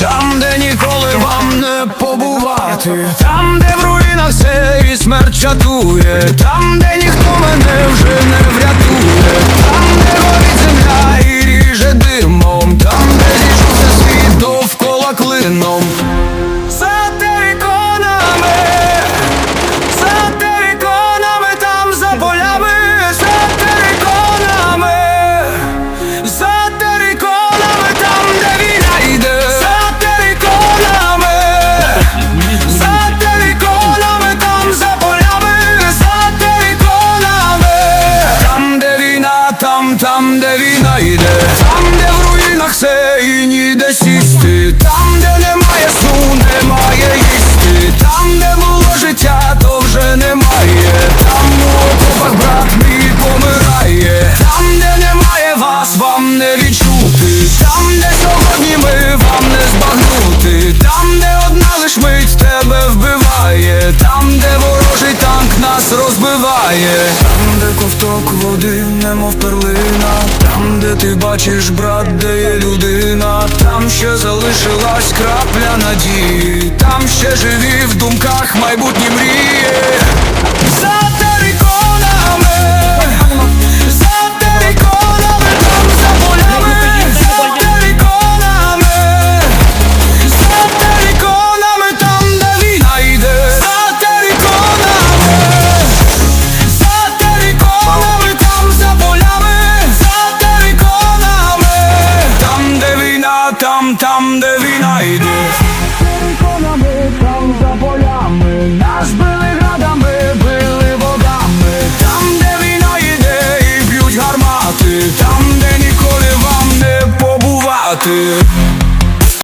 там, де ніколи вам не побувати, там, де в руїнах війна, там, там, де нас розбиває, там, де ковток води, немов перлина, там, де ти бачиш, брат, де є людина, там ще залишилась крапля надії, там ще живі в думках майбутні мрії. Там, де війна йде. Териконами, там за полями, нас били градами, били водами, там, де війна йде і б'ють гармати, там, де ніколи вам не побувати.